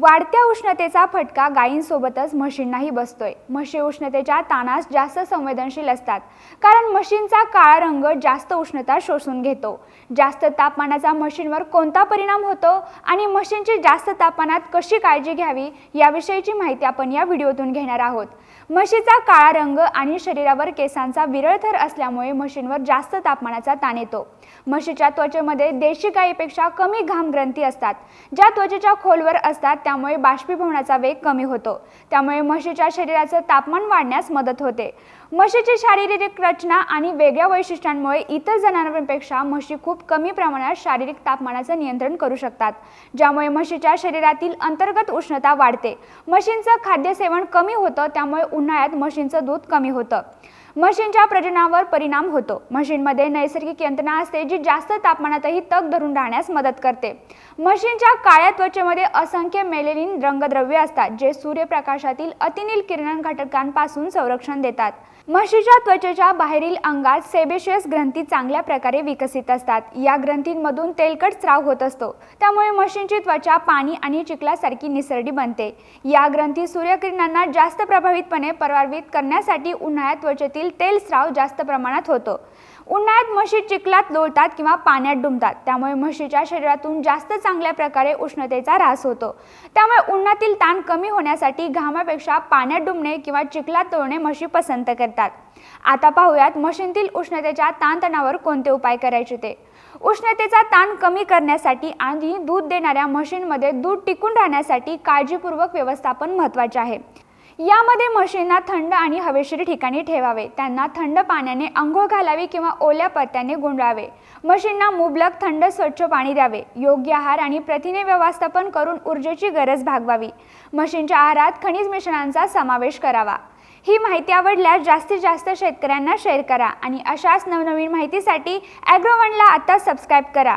वाढत्या उष्णतेचा फटका गायींसोबतच म्हशींनाही बसतोय. म्हशी उष्णतेच्या ताणास जास्त संवेदनशील असतात. कारण म्हशींचा काळा रंग जास्त उष्णता शोषून घेतो. जास्त तापमानाचा म्हशींवर कोणता परिणाम होतो? आणि म्हशींची जास्त तापमानात कशी काळजी घ्यावी? याविषयीची माहिती आपण या व्हिडिओतून घेणार आहोत. म्हशीचा काळा रंग आणि शरीरावर केसांचा विरळ थर असल्यामुळे म्हशींवर जास्त तापमानाचा ताण येतो. म्हशीच्या त्वचेमध्ये देशी गायीपेक्षा कमी घाम ग्रंथी असतात. ज्या त्वचेच्या खोलवर असतात त्यामुळे बाष्पीभवनाचा वेग कमी होतो. त्यामुळे म्हशीच्या शरीराचं तापमान वाढण्यास मदत होते. म्हशीची शारीरिक रचना आणि वेगळ्या वैशिष्ट्यांमुळे इतर जनावरांपेक्षा म्हशी खूप कमी प्रमाणात शारीरिक तापमानाचं नियंत्रण करू शकतात. ज्यामुळे म्हशीच्या शरीरातील अंतर्गत उष्णता वाढते. म्हशींचं खाद्यसेवन कमी होतं त्यामुळे उन्हाळ्यात म्हशींचं दूध कमी होतं. म्हशींच्या प्रजनावर परिणाम होतो. म्हशींमध्ये नैसर्गिक यंत्रणा असते जी जास्त तापमानातही तग धरून राहण्यास मदत करते. म्हशींच्या काळ्या त्वचेमध्ये असंख्य मेलेनिन रंगद्रव्य असतात जे सूर्यप्रकाशातील अतिनील किरण घटकांपासून संरक्षण देतात. म्हशीच्या त्वचेच्या बाहेरील अंगात सेबेशियस ग्रंथी चांगल्या प्रकारे विकसित असतात. या ग्रंथींमधून तेलकट स्राव होत असतो. त्यामुळे म्हशींची त्वचा पाणी आणि चिखलासारखी निसरडी बनते. या ग्रंथी सूर्यकिरणांना जास्त प्रभावितपणे प्रभावित करण्यासाठी उन्हाळ्यात त्वचेतील तेल स्राव जास्त प्रमाणात होतो. उन्हाळ्यात म्हशी चिखलात लोळतात किंवा पाण्यात डुंबतात. त्यामुळे म्हशीच्या शरीरातून जास्त चांगल्या प्रकारे उष्णतेचा ऱ्हास होतो. त्यामुळे उन्हातील ताण कमी होण्यासाठी घामापेक्षा पाण्यात डुंबणे किंवा चिखलात लोळणे म्हशी पसंत करतात. आता पाहूयात म्हशींतील उष्णतेच्या ताणतणावर कोणते उपाय करायचे ते? उष्णतेचा ताण कमी करण्यासाठी आणि दूध देणाऱ्या म्हशींमध्ये दूध टिकून राहण्यासाठी काळजीपूर्वक व्यवस्थापन महत्त्वाचे आहे. यामध्ये म्हशींना थंड आणि हवेशीर ठिकाणी ठेवावे. त्यांना थंड पाण्याने आंघोळ घालावी किंवा ओल्या पत्त्याने गुंडावे. म्हशींना मुबलक थंड स्वच्छ पाणी द्यावे. योग्य आहार आणि प्रथिने व्यवस्थापन करून ऊर्जेची गरज भागवावी. म्हशींच्या आहारात खनिज मिश्रणांचा समावेश करावा. ही माहिती आवडल्यास जास्तीत जास्त शेतकऱ्यांना शेअर करा आणि अशाच नवनवीन माहितीसाठी ॲग्रोवनला आता सबस्क्राईब करा.